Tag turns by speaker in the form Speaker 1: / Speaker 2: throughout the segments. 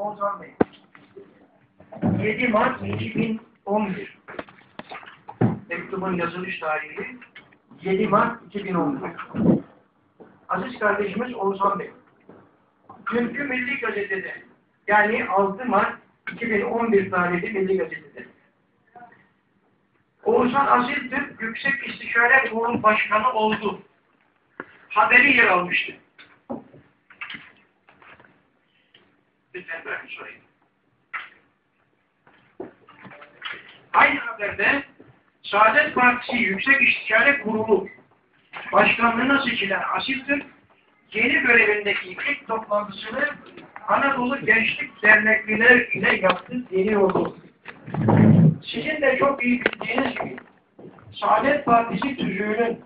Speaker 1: Oğuzhan Bey. 7 Mart 2011. Mektubun yazılış tarihi 7 Mart 2011. Aziz kardeşimiz Oğuzhan Bey. Dünkü Milli Gazete'de yani 6 Mart 2011 tarihli Milli Gazete'de Oğuzhan Aziz Türk Yüksek İstişare Kurulu Başkanı oldu. Haberi yer almıştı. Lütfen ben sorayım. Aynı haberde Saadet Partisi Yüksek İstişare Kurulu Başkanlığına seçilen Asil Türk yeni görevindeki ilk toplantısını Anadolu Gençlik Dernekliler ile yaptı deniyordu. Sizin de çok iyi bildiğiniz gibi Saadet Partisi tüzüğünün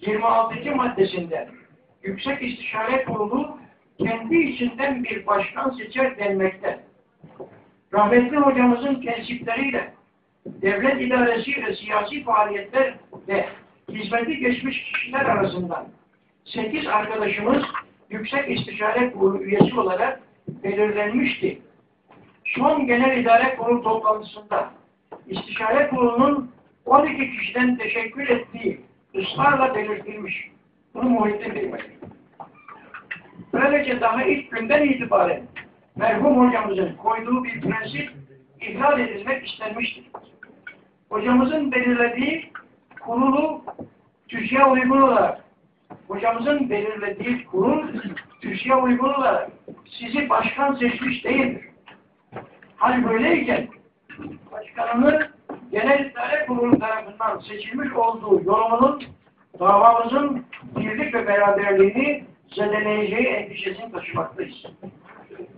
Speaker 1: 26. maddesinde Yüksek İstişare Kurulu kendi içinden bir başkan seçer denmekte. Rahmetli hocamızın tensipleriyle devlet idaresi ve siyasi faaliyetler ve hizmeti geçmiş kişiler arasından 8 arkadaşımız Yüksek İstişare Kurulu üyesi olarak belirlenmişti. Son Genel İdare Kurulu toplantısında İstişare Kurulu'nun 12 kişiden teşekkür ettiği ısrarla belirtilmiş. Bunu Muhittin bilmedi. Böylece daha ilk günden itibaren merhum hocamızın koyduğu bir prensip ihlal edilmek istenmiştir. Hocamızın belirlediği kurulu tüzüğe uygun olarak hocamızın belirlediği kurul tüzüğe uygun olarak sizi başkan seçmiş değildir. Hal böyleyken başkanını Genel İdare Kurulu tarafından seçilmiş olduğu yorumunun davamızın birlik ve beraberliğini zedeleyeceği endişesini taşımaktayız.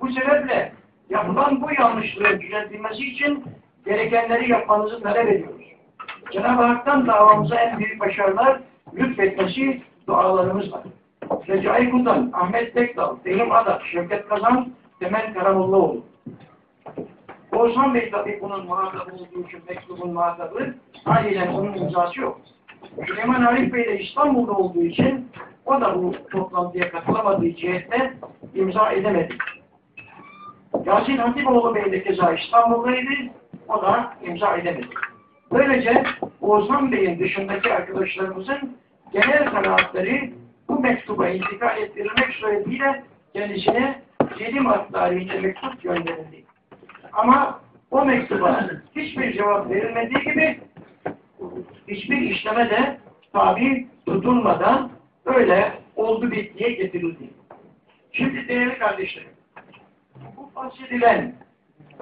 Speaker 1: Bu sebeple yapılan bu yanlışlığın düzeltilmesi için gerekenleri yapmanızı talep ediyoruz. Cenab-ı Hak'tan davamıza en büyük başarılar lütfetmesi dualarımızla. Recai Kutan, Ahmet Tekdal, Fehim Adak, Şevket Kazan, Temel Karamollaoğlu. Oğuzhan Bey tabi bunun muhatabı olduğu için mektubun muhatabı, haliyle onun imzası yok. Süleyman Arif Bey de İstanbul'da olduğu için o da bu toplantıya katılamadığı cihette imza edemedi. Yasin Hatipoğlu Bey de keza İstanbul'daydı, o da imza edemedi. Böylece Oğuzhan Bey'in dışındaki arkadaşlarımızın genel kanaatleri bu mektuba intikal ettirilmek suretiyle kendisine 7 Mart tarihinde mektup gönderildi. Ama o mektuba hiçbir cevap verilmediği gibi hiçbir işleme de tabi tutulmadan öyle oldu bittiye getirildi. Şimdi değerli kardeşlerim, bu bahsedilen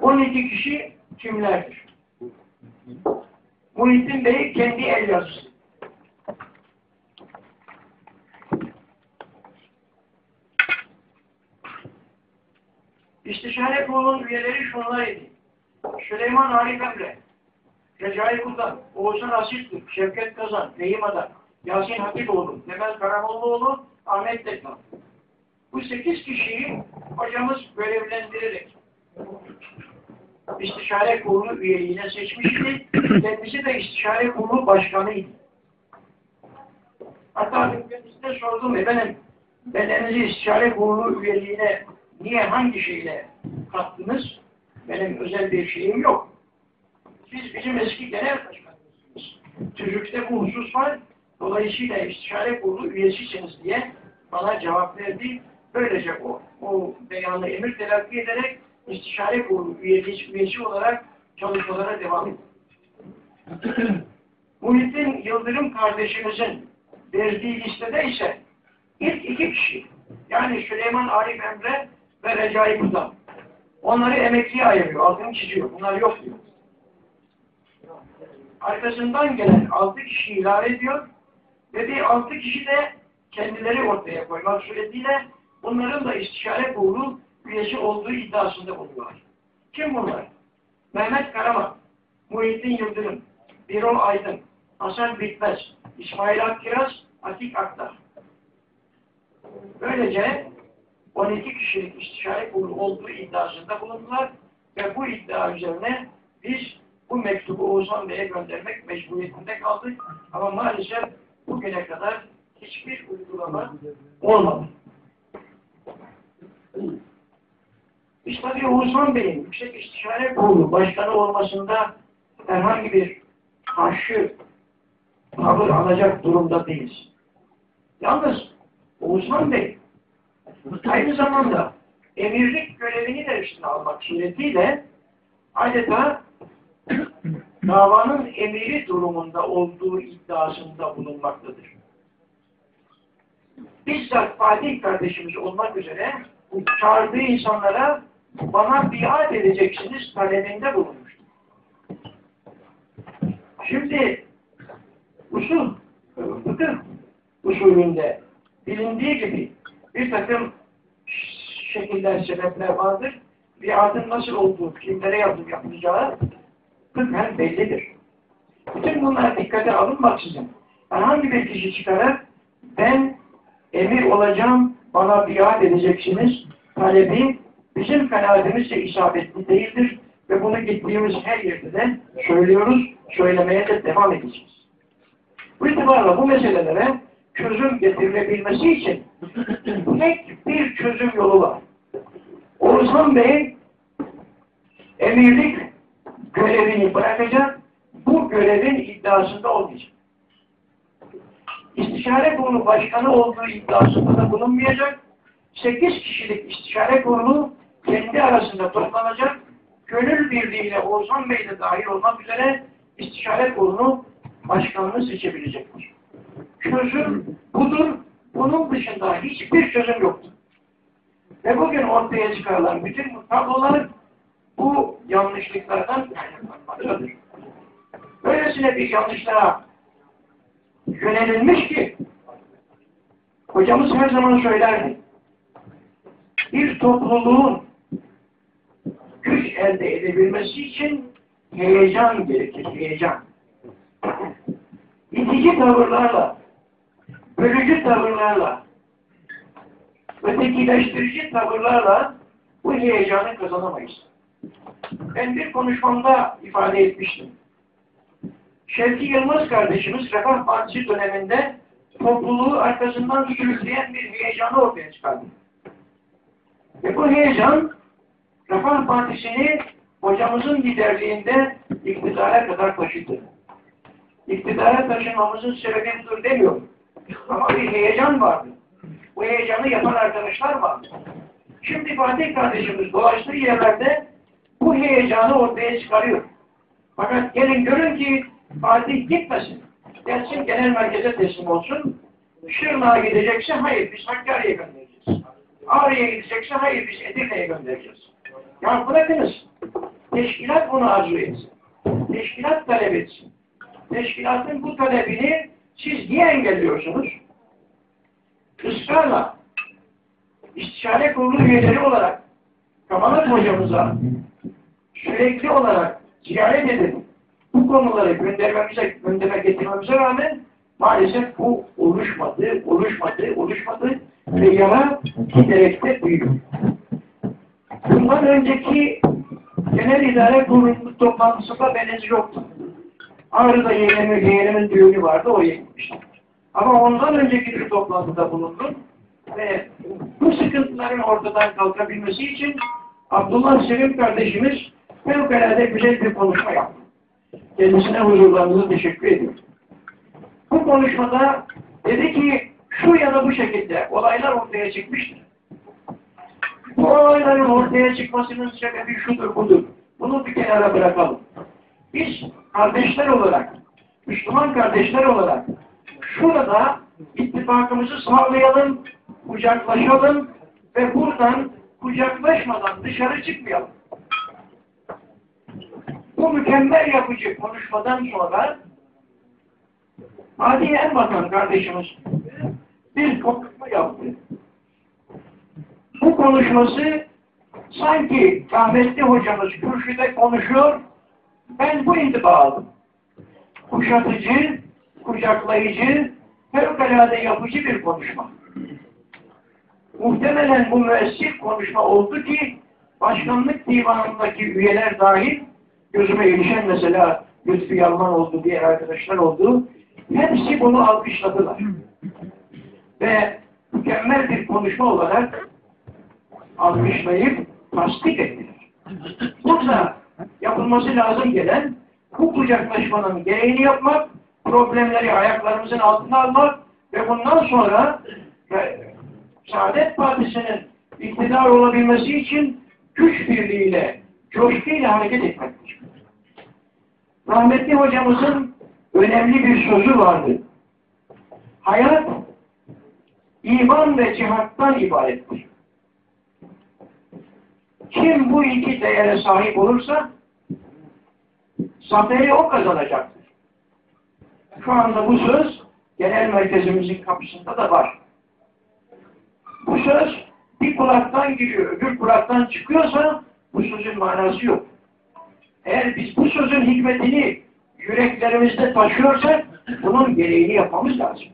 Speaker 1: 12 kişi kimlerdir? Muhittin Bey kendi el yazısı. İstişare kurulunun üyeleri şunlar idi. Süleyman Arif Emre, Recai Kutan, Oğuzhan Asitli, Şevket Kazan, Neyim Adak, Yasin Hatipoğlu, Temel Karamollaoğlu, Ahmet Tekman. Bu sekiz kişiyi hocamız görevlendirerek İstişare Kurulu üyeliğine seçmişti. Kendisi de İstişare Kurulu Başkanıydı. Hatta kendisine sordum efendim, bedenizi İstişare Kurulu üyeliğine niye hangi şeyle kattınız? Benim özel bir şeyim yok. Siz bizim eski genel başkanımızsınız. Tüzükte bu husus var. Dolayısıyla istişare kurulu üyesisiniz diye bana cevap verdi. Böylece o, o beyanı emir telakki ederek istişare kurulu üyesi, üyesi olarak çalışmalara devam etti. Muhittin Yıldırım kardeşimizin verdiği listede ise ilk iki kişi yani Süleyman Arif Emre ve Recai Kutan. Onları emekliye ayırıyor, altını çiziyor. Bunlar yok diyor. Arkasından gelen altı kişi ilave ediyor ve bir altı kişi de kendileri ortaya koymak suretiyle bunların da istişare kurulu üyesi olduğu iddiasında bulunuyor. Kim bunlar? Mehmet Karaman, Muhittin Yıldırım, Birol Aydın, Hasan Bitmez, İsmail Akkiraz, Atik Aktar. Böylece 12 kişilik istişare kurulu olduğu iddiasında bulundular ve bu iddia üzerine biz bu mektubu Oğuzhan Bey'e göndermek mecburiyetinde kaldık ama maalesef bugüne kadar hiçbir uygulama olmadı. Biz tabii Oğuzhan Bey'in Yüksek İstişare Kurulu Başkanı olmasında herhangi bir karşı tavır alacak durumda değiliz. Yalnız Oğuzhan Bey aynı zamanda emirlik görevini de üstüne almak suretiyle adeta davanın emiri durumunda olduğu iddiasında bulunmaktadır. Bizzat Fatih kardeşimiz olmak üzere çağırdığı insanlara bana biat edeceksiniz talebinde bulunmuştur. Şimdi usul, fıkıh usulünde bilindiği gibi bir takım şekiller, sebepler vardır. Biatın nasıl olduğu, kimlere yapılıp yapılacağı fıkhen bellidir. Bütün bunlar dikkate alınmaksızın herhangi bir kişi çıkarak ben emir olacağım, bana biat edeceksiniz talebi bizim kanaatimizce isabetli değildir ve bunu gittiğimiz her yerde de söylüyoruz, söylemeye de devam edeceğiz. Bu itibarla bu meselelere çözüm getirilebilmesi için tek bir çözüm yolu var. Oğuzhan Bey emirlik görevini bırakacak, bu görevin iddiasında olmayacak. İstişare kurulu başkanı olduğu iddiasında da bulunmayacak. Sekiz kişilik istişare kurulu kendi arasında toplanacak. Gönül birliğiyle Oğuzhan Bey de dahil olmak üzere istişare kurulu başkanını seçebilecektir. Çözüm budur. Bunun dışında hiçbir çözüm yoktur. Ve bugün ortaya çıkarılan bütün tablolar bu yanlışlıklardan kaynaklanmaktadır. Böylesine bir yanlışlara yönelilmiş ki hocamız her zaman söylerdi. Bir topluluğun güç elde edebilmesi için heyecan gerekir, heyecan. İtici tavırlarla, bölücü tavırlarla, ötekileştirici tavırlarla bu heyecanı kazanamayız. Ben bir konuşmamda ifade etmiştim. Şevki Yılmaz kardeşimiz Refah Partisi döneminde topluluğu arkasından sürükleyen bir heyecanı ortaya çıkardı. Ve bu heyecan Refah Partisi'ni hocamızın liderliğinde iktidara kadar taşıdı. İktidara taşınmamızın sebebi budur demiyorum. Ama bir heyecan vardı. Bu heyecanı yapan arkadaşlar vardı. Şimdi Fatih kardeşimiz dolaştığı yerlerde bu heyecanı ortaya çıkarıyor. Fakat gelin görün ki Fatih gitmesin. Gelsin genel merkeze teslim olsun. Şırnak'a gidecekse hayır biz Hakkari'ye göndereceğiz. Ağrı'ya gidecekse hayır biz Edirne'ye göndereceğiz. Ya bırakınız. Teşkilat bunu arzu etsin. Teşkilat talep etsin. Teşkilatın bu talebini siz niye engelliyorsunuz? Israrla istişare kurulu üyeleri olarak Kamalat hocamıza sürekli olarak ziyaret edip bu konuları göndermemize, gündeme getirmemize rağmen maalesef bu oluşmadı, oluşmadı, oluşmadı ve yara giderek de büyüyor. Bundan önceki genel idare kurulu toplantısında beniz yoktu. Ağrı'da yeğenimin, yeğenimin düğünü vardı, o gitmiştim. Ama ondan önceki bir toplantıda bulundum ve bu sıkıntıların ortadan kalkabilmesi için Abdullah Selim kardeşimiz fevkalade güzel bir konuşma yaptı. Kendisine huzurlarınızı teşekkür ediyorum. Bu konuşmada dedi ki şu ya da bu şekilde olaylar ortaya çıkmıştır. Bu olayların ortaya çıkmasının sebebi şudur budur. Bunu bir kenara bırakalım. Biz kardeşler olarak, Müslüman kardeşler olarak şurada ittifakımızı sağlayalım, kucaklaşalım ve buradan kucaklaşmadan dışarı çıkmayalım. Bu mükemmel yapıcı konuşmadan sonra Adi Erbakan kardeşimiz bir konuşma yaptı. Bu konuşması sanki rahmetli hocamız kürsüde konuşuyor, ben bu intiba aldım. Kuşatıcı, kucaklayıcı, fevkalade yapıcı bir konuşma. Muhtemelen bu müessir konuşma oldu ki başkanlık divanındaki üyeler dahil gözüme ilişen mesela Lütfü Yalman oldu, diğer arkadaşlar oldu. Hepsi bunu alkışladılar. Ve mükemmel bir konuşma olarak alkışlayıp tasdik ettiler. Burada yapılması lazım gelen bu kucaklaşmanın gereğini yapmak, problemleri ayaklarımızın altına almak ve bundan sonra Saadet Partisi'nin iktidar olabilmesi için güç birliğiyle, coşkuyla hareket etmektir. Rahmetli hocamızın önemli bir sözü vardı. Hayat iman ve cihattan ibarettir. Kim bu iki değere sahip olursa zaferi o kazanacaktır. Şu anda bu söz genel merkezimizin kapısında da var. Bu söz bir kulaktan giriyor, öbür kulaktan çıkıyorsa bu sözün manası yok. Eğer biz bu sözün hikmetini yüreklerimizde taşıyorsak bunun gereğini yapmamız lazım.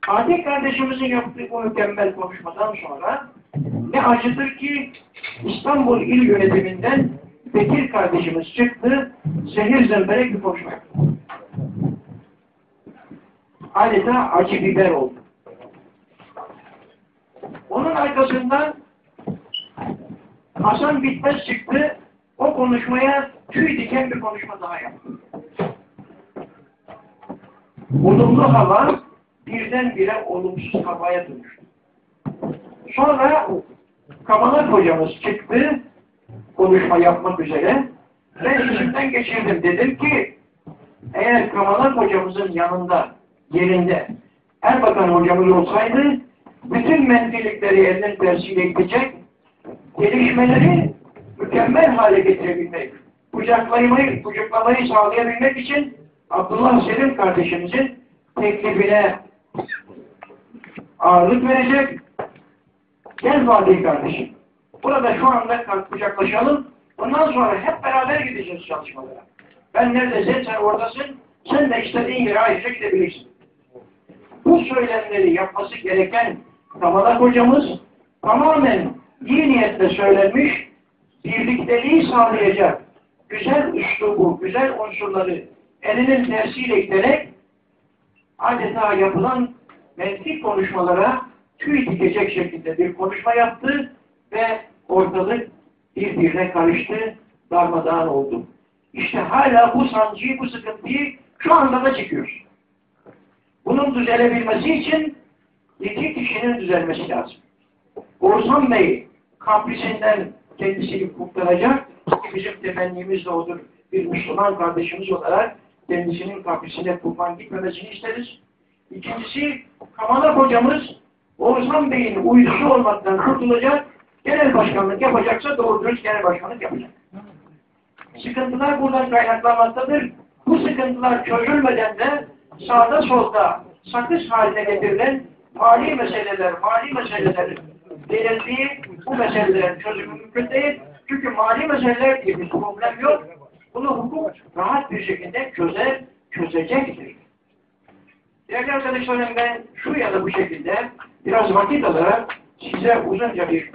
Speaker 1: Fatih kardeşimizin yaptığı bu mükemmel konuşmadan sonra ne acıdır ki İstanbul İl Yönetiminden Bekir kardeşimiz çıktı, zehir zemberek bir konuşma. Adeta acı biber oldu. Onun arkasından Hasan Bitmez çıktı, o konuşmaya tüy diken bir konuşma daha yaptı. Olumlu hava birdenbire olumsuz havaya dönüştü. Sonra Kamalak hocamız çıktı konuşma yapmak üzere ben içimden geçirdim. Dedim ki eğer Kamalak hocamızın yanında yerinde Erbakan hocamız olsaydı bütün menfilikleri elinin tersiyle gidecek gelişmeleri mükemmel hale getirebilmek kucaklamayı, kucaklamayı sağlayabilmek için Abdullah Selim kardeşimizin teklifine ağırlık verecek. Gel Fatih kardeşim. Burada şu anda kucaklaşalım. Bundan sonra hep beraber gideceğiz çalışmalara. Ben neredesin, sen oradasın. Sen de istediğin yere ayrıca gidebilirsin. Bu söylemleri yapması gereken Kamalak hocamız tamamen iyi niyetle söylenmiş, birlikteliği sağlayacak güzel üslubu, güzel unsurları elinin tersiyle iterek adeta yapılan menfi konuşmalara tüy dikecek şekilde bir konuşma yaptı ve ortalık birbirine karıştı, darmadağın oldu. İşte hala bu sancıyı, bu sıkıntıyı şu anda da çekiyoruz. Bunun düzelebilmesi için iki kişinin düzelmesi lazım. Oğuzhan Bey kaprisinden kendisini kurtaracak bizim temennimiz de odur. Bir Müslüman kardeşimiz olarak kendisinin kaprisine kurban gitmemesini isteriz. İkincisi Kamalak hocamız Oğuzhan Bey'in uydusu olmaktan kurtulacak, genel başkanlık yapacaksa doğru dürüst genel başkanlık yapacak. Sıkıntılar buradan kaynaklanmaktadır. Bu sıkıntılar çözülmeden de sağda solda sakız haline getirilen mali meseleler, mali meseleler belirttiği bu meselelerin çözümü mümkün değil. Çünkü mali meseleler diye bir problem yok. Bunu hukuk rahat bir şekilde çözer, çözecektir. Değerli arkadaşlarım ben şu ya da bu şekilde biraz vakit alarak size uzunca bir